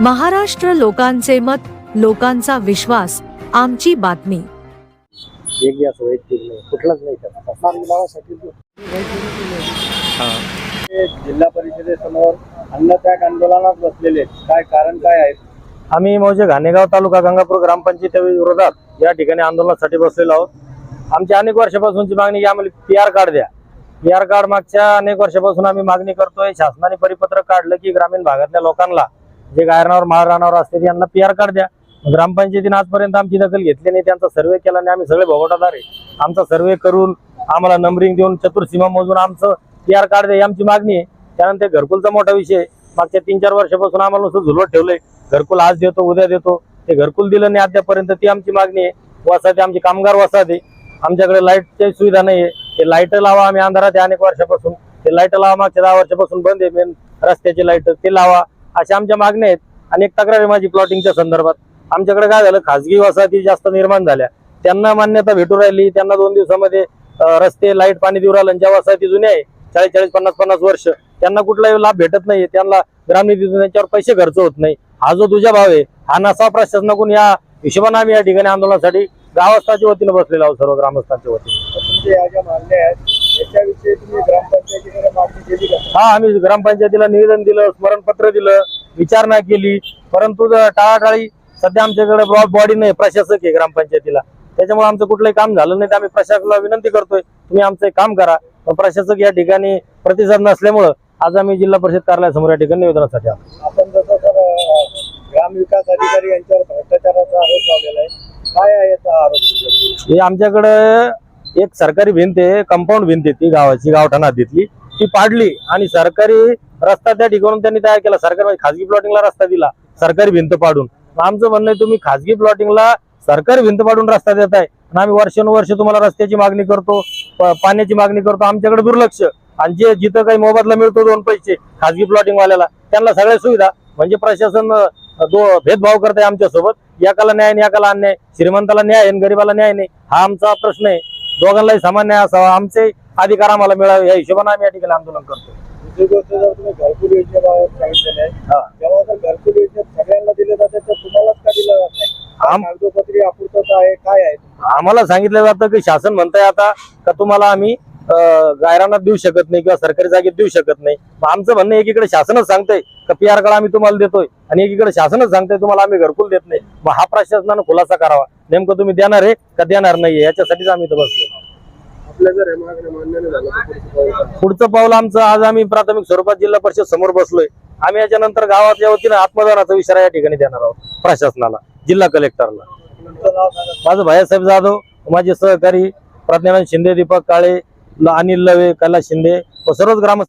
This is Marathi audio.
महाराष्ट्र लोकांचे मत लोकांचा विश्वास आमची बातमी. एक नाही कुठलाच नाही त्याचा मार्गलावासाठी हा. ते जिल्हा परिषदेसमोर अन्नत्याग आंदोलनात बसलेले आहेत. काय कारण काय आहे आम्ही मौजे घाणेगाव तालुका गंगापूर ग्रामपंचायत विरोधात या ठिकाणी आंदोलनासाठी बसलेलो आहोत. आमची अनेक वर्षापासूनची मागणी की आम्हाला पी आर कार्ड द्या. पी आर कार्ड मागच्या अनेक वर्षापासून आम्ही मागणी करतोय. शासनाने परिपत्रक काढलं की ग्रामीण भागातल्या लोकांना जे गायरणावर महाराणावर असते यांना पी आर कार्ड द्या. ग्रामपंचायतीने आजपर्यंत आमची दखल घेतली नाही. त्यांचा सर्वे केला आणि आम्ही सगळे भोगवटादार आहे. आमचा सर्वे करून आम्हाला नंबरिंग देऊन चतुर्सीमा मोजून आमचं पी आर कार्ड द्या आमची मागणी आहे. त्यानंतर घरकुलचा मोठा विषय मागच्या तीन चार वर्षापासून आम्हाला नुसतं झुलवत ठेवलंय. घरकुल आज देतो उद्या देतो. ते घरकुल दिलं नाही अद्यापर्यंत ती आमची मागणी आहे. वसाहती आमची कामगार वसाहती आमच्याकडे लाईटची सुविधा नाही आहे. ते लाइट लावा आम्ही अंधारात आहे अनेक वर्षापासून. ते लाइट लावा मागच्या दहा वर्षापासून बंद आहे. मेन रस्त्याची लाइट ते लावा. अशा आमच्या मागण्या आहेत. आणि एक माझी प्लॉटिंगच्या संदर्भात. आमच्याकडे काय झालं? खासगी वसाहती जास्त निर्माण झाल्या. त्यांना मान्यता भेटू राहिली. त्यांना दोन दिवसामध्ये रस्ते लाइट पाणी देऊ राहिलं. ज्या वसाहती जुन्या आहे चाळीस चाळीस पन्नास पन्नास वर्ष त्यांना कुठलाही लाभ भेटत नाही त्यांना ग्रामनिधीतून त्यांच्यावर पैसे खर्च होत नाही. हा जो तुझा भाव आहे हा नसा प्रशासनाकडून या हिशोबाने आम्ही या ठिकाणी आंदोलनासाठी गावस्थांच्या वतीनं बसलेलो आहोत सर्व ग्रामस्थांच्या वतीने. हा आम्ही ग्रामपंचायतीला निवेदन दिलं स्मरणपत्र दिलं विचारणा केली. परंतु टाळाटाळी सध्या आमच्याकडे बॉडी नाही प्रशासक आहे ग्रामपंचायतीला. त्याच्यामुळे आमचं कुठलंही काम झालं नाही. तर आम्ही प्रशासनाला विनंती करतोय तुम्ही आमचं एक काम करा. पण प्रशासक या ठिकाणी प्रतिसाद नसल्यामुळं आज आम्ही जिल्हा परिषद कार्यालयासमोर या ठिकाणी निवेदनासाठी आलो. आपण जसं सर ग्रामविकास अधिकारी यांच्यावर भ्रष्टाचाराचा आरोप लावलेला आहे. काय आहे याचा आरोप? हे आमच्याकडे एक सरकारी भिंत आहे कंपाऊंड भिंत आहे ती गावाची गावठाणा हद्दीतली ती पाडली आणि सरकारी रस्ता त्या ठिकाणून त्यांनी तयार केला. सरकारी म्हणजे खाजगी प्लॉटिंगला रस्ता दिला सरकारी भिंत पाडून. आमचं म्हणणं आहे तुम्ही खाजगी प्लॉटिंगला सरकारी भिंत पाडून रस्ता देताय आणि आम्ही वर्षानुवर्ष तुम्हाला रस्त्याची मागणी करतो पाण्याची मागणी करतो. आमच्याकडे दुर्लक्ष. आणि जे जिथं काही मोबदला मिळतो दोन पैसे खाजगी प्लॉटिंगवाल्याला त्यांना सगळ्या सुविधा. म्हणजे प्रशासन दो भेदभाव करताय आमच्यासोबत. एकाला न्याय आणि एकाला अन्याय. श्रीमंताला न्याय आणि गरीबाला न्याय नाही. हा आमचा प्रश्न आहे. दोघांनाही समान न्याय असावा. आमचे अधिकार आम्हाला मिळावे. या हिशोबाने आम्ही या ठिकाणी आंदोलन करतो दुसरी गोष्ट जर तुम्ही घरकुल योजनेबाबत सांगितलेलं आहे हा. जेव्हा जर घरकुल योजनेत सगळ्यांना दिले जाते तर तुम्हालाच का दिलं जात नाही? कागदोपत्री आहे काय आहे? आम्हाला सांगितलं जातं की शासन म्हणतंय आता का तुम्हाला आम्ही अं, गायरानात देऊ शकत नाही किंवा सरकारी जागेत देऊ शकत नाही. आमचं म्हणणं एकीकडे शासनच सांगतंय का पी आर कार्ड आम्ही तुम्हाला देतोय आणि एकीकडे शासनच सांगतंय तुम्हाला आम्ही घरकुल देत नाही. मग हा प्रशासनानं खुलासा करावा. नेमकं तुम्ही देणार आहे का देणार नाहीये याच्यासाठीच आम्ही इथं बसलो आपल्या जर मागण्या मान्य नाही तर पुढचं पाऊल काय? पुढचं पाऊल आमचं. आज आम्ही प्राथमिक स्वरूपात जिल्हा परिषद समोर बसलोय. आम्ही याच्यानंतर गावातल्या वतीनं आत्मदानाचा विचार या ठिकाणी देणार आहोत प्रशासनाला जिल्हा कलेक्टरला. माझं भायासाहेब जाधव माझे सहकारी प्रज्ञानंद शिंदे दीपक काळे ल- अनिल लवे कैलास शिंदे व सर्वच ग्रामस्थ